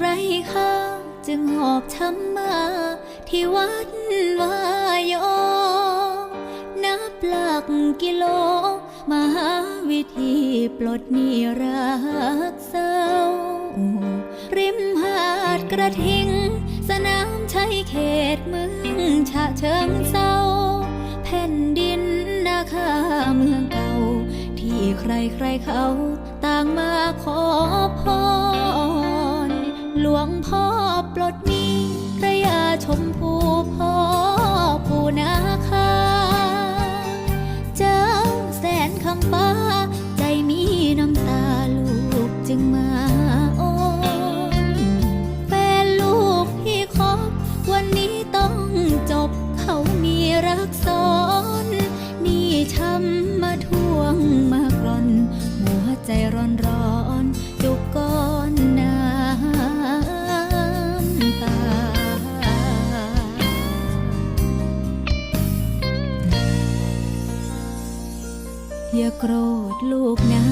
ใครข้าจึงหอบธรรมา ที่วัดวายอนับหลักกิโลมาหาวิธีปลดหนีรักเศร้า ริมหาดกระทิง สนามชัยเขตเมืองฉะเชิงเศร้า แผ่นดินนาคาเมืองเก่า ที่ใครๆเขาต่างมาขอ ชมพูพอ อย่าโกรธลูกนะ